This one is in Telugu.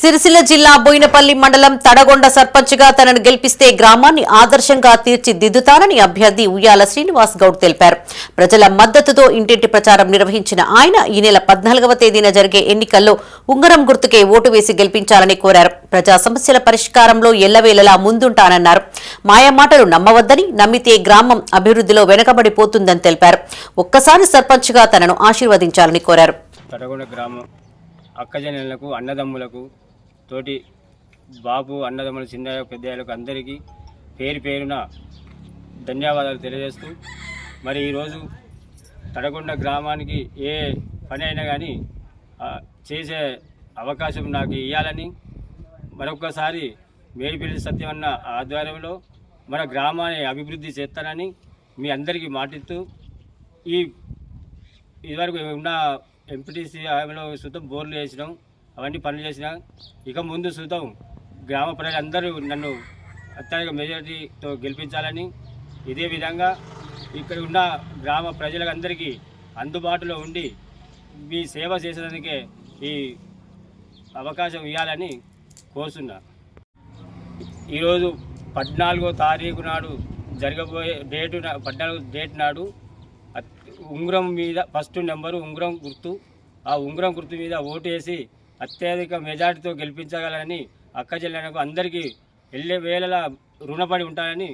సిరిసిల్ల జిల్లా బోయినపల్లి మండలం తడగొండ సర్పంచ్గా తనను గెలిపిస్తే గ్రామాన్ని ఆదర్శంగా తీర్చిదిద్దుతానని అభ్యర్థి ఉయ్యాల శ్రీనివాస్ గౌడ్ తెలిపారు. ప్రజల మద్దతుతో ఇంటింటి ప్రచారం నిర్వహించిన ఆయన ఈ నెల పద్నాలుగవ తేదీన జరిగే ఎన్నికల్లో ఉంగరం గుర్తుకే ఓటు వేసి గెలిపించాలని కోరారు. ప్రజా సమస్యల పరిష్కారంలో ఎల్లవేళలా ముందుంటానన్నారు. మాయమాటలు నమ్మవద్దని నమ్మితే గ్రామం అభివృద్ధిలో వెనకబడిపోతుందని తెలిపారు. ఒక్కసారి సర్పంచ్గా తనను ఆశీర్వదించాలని కోరారు. తడగొండ గ్రామం అక్కజనులకు అన్నదమ్ములకు తోటి బాబు అన్నదమ్ములు చిన్నయ్య పెద్దయ్యలకు అందరికీ పేరు పేరున ధన్యవాదాలు తెలియజేస్తూ మరి ఈరోజు తడగొండ గ్రామానికి ఏ పని అయినా కానీ చేసే అవకాశం నాకు ఇవ్వాలని మరొకసారి మేడిపల్లి సత్యమన్న ఆధ్వర్యంలో మన గ్రామాన్ని అభివృద్ధి చేస్తానని మీ అందరికీ మాటిస్తూ ఈ ఇదివరకు ఉన్న ఎంపీటీసీ హామీలో సుతం బోర్లు వేసినాం. అవన్నీ పనులు చేసినా ఇక ముందు సుతం గ్రామ ప్రజలందరూ నన్ను అత్యధిక మెజారిటీతో గెలిపించాలని ఇదే విధంగా ఇక్కడ ఉన్న గ్రామ ప్రజలందరికీ అందుబాటులో ఉండి మీ సేవ చేసేందుకే ఈ అవకాశం ఇవ్వాలని కోరుతున్నా ఈరోజు పద్నాలుగో తారీఖు నాడు జరగబోయే డేటు పద్నాలుగు డేట్ నాడు ఉంగరం మీద ఫస్ట్ నెంబరు ఉంగరం గుర్తు ఆ ఉంగరం గుర్తు మీద ఓటు వేసి అత్యధిక మెజార్టీతో గెలిపించగలని అక్క చెల్లెలకు అందరికీ వెళ్ళే వేళలా రుణపడి ఉంటానని